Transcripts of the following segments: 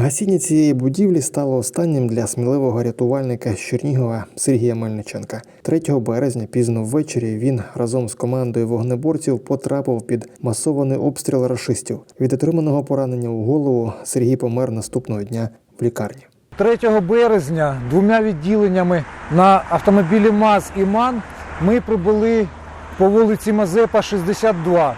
Гасіння цієї будівлі стало останнім для сміливого рятувальника з Чернігова Сергія Мельниченка. 3 березня пізно ввечері він разом з командою вогнеборців потрапив під масований обстріл рашистів. Від отриманого поранення у голову Сергій помер наступного дня в лікарні. 3 березня двома відділеннями на автомобілі МАЗ і МАН ми прибули по вулиці Мазепа, 62.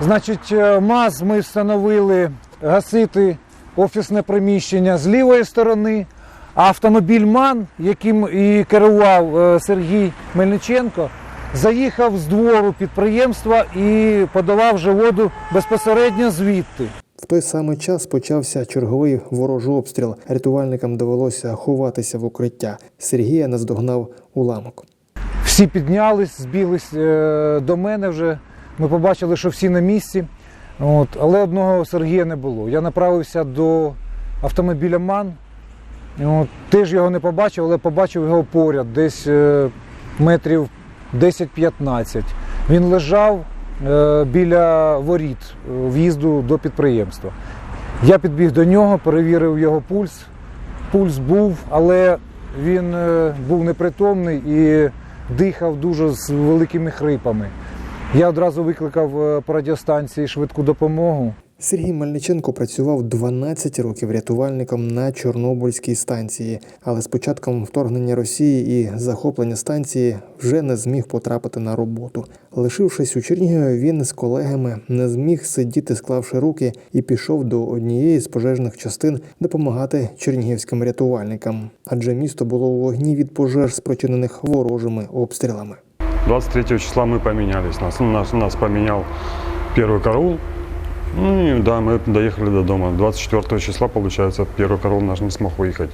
Значить, е, МАЗ ми встановили гасити офісне приміщення з лівої сторони, а автомобіль МАН, яким і керував е, Сергій Мельниченко, заїхав з двору підприємства і подавав вже воду безпосередньо звідти. В той самий час почався черговий ворожий обстріл. Рятувальникам довелося ховатися в укриття. Сергія наздогнав уламок. Всі піднялись, збіглись е, до мене вже. Ми побачили, що всі на місці. От, але одного Сергія не було. Я направився до автомобіля МАН. От, теж його не побачив, але побачив його поряд, десь е, метрів 10-15. Він лежав е, біля воріт е, в'їзду до підприємства. Я підбіг до нього, перевірив його пульс. Пульс був, але він був непритомний і дихав дуже з великими хрипами. Я одразу викликав е, по радіостанції швидку допомогу. Сергій Мельниченко працював 12 років рятувальником на Чорнобильській станції, але з початком вторгнення Росії і захоплення станції вже не зміг потрапити на роботу. Лишившись у Чернігові, він з колегами не зміг сидіти, склавши руки, і пішов до однієї з пожежних частин допомагати чернігівським рятувальникам, адже місто було у вогні від пожеж, спричинених ворожими обстрілами. 23 числа мы поменялись. Нас, ну, нас, нас поменял первый караул. Ну и да, мы доехали до дома. 24 числа, получается, первый караул наш не смог выехать.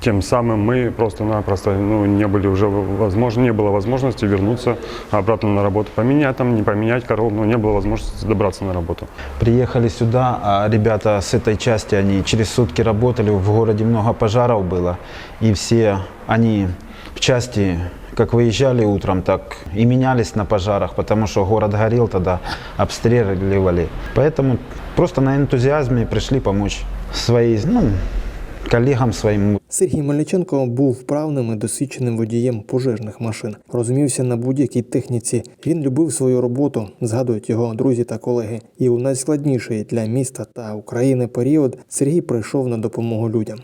Тем самым мы просто-напросто ну, не были уже возможно, не было возможности вернуться обратно на работу. Поменять там, не поменять караул, но не было возможности добраться на работу. Приехали сюда, а ребята с этой части, они через сутки работали, в городе много пожаров было, и все они в части, как выезжали утром, так и менялись на пожарах, потому что город горел тогда, обстреливали. Поэтому просто на энтузиазме пришли помочь своим, ну, коллегам своим, Сергій Мельниченко був вправним і досвідченим водієм пожежних машин. Розумівся на будь-якій техніці. Він любив свою роботу, згадують його друзі та колеги. І у найскладніший для міста та України період Сергій прийшов на допомогу людям.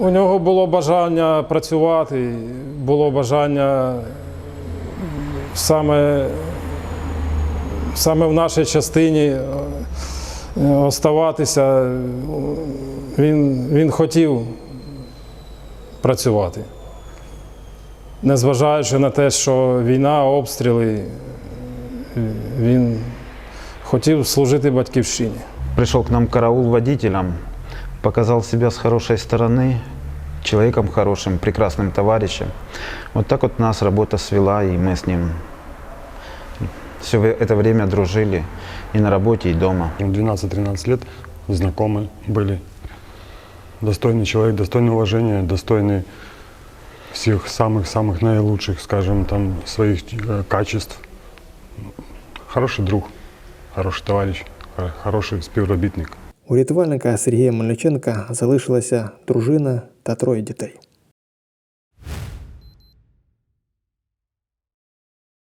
У нього було бажання працювати, було бажання саме, саме в нашій частині е, оставатися. Він, він хотів працювати. Незважаючи на те, що війна, обстріли, він хотів служити батьківщині. Пришел к нам караул водителем, показал себя с хорошей стороны, человеком хорошим, прекрасным товарищем. Вот так вот нас работа свела, и мы с ним все это время дружили и на работе, и дома. 12-13 лет знакомы были. Достойный человек, достойный уважения, достойный всех самых-самых наилучших, скажем, там, своих э, качеств. Хороший друг, хороший товарищ, хо- хороший співробітник. У рятувальника Сергія Мельниченка залишилася дружина та троє дітей.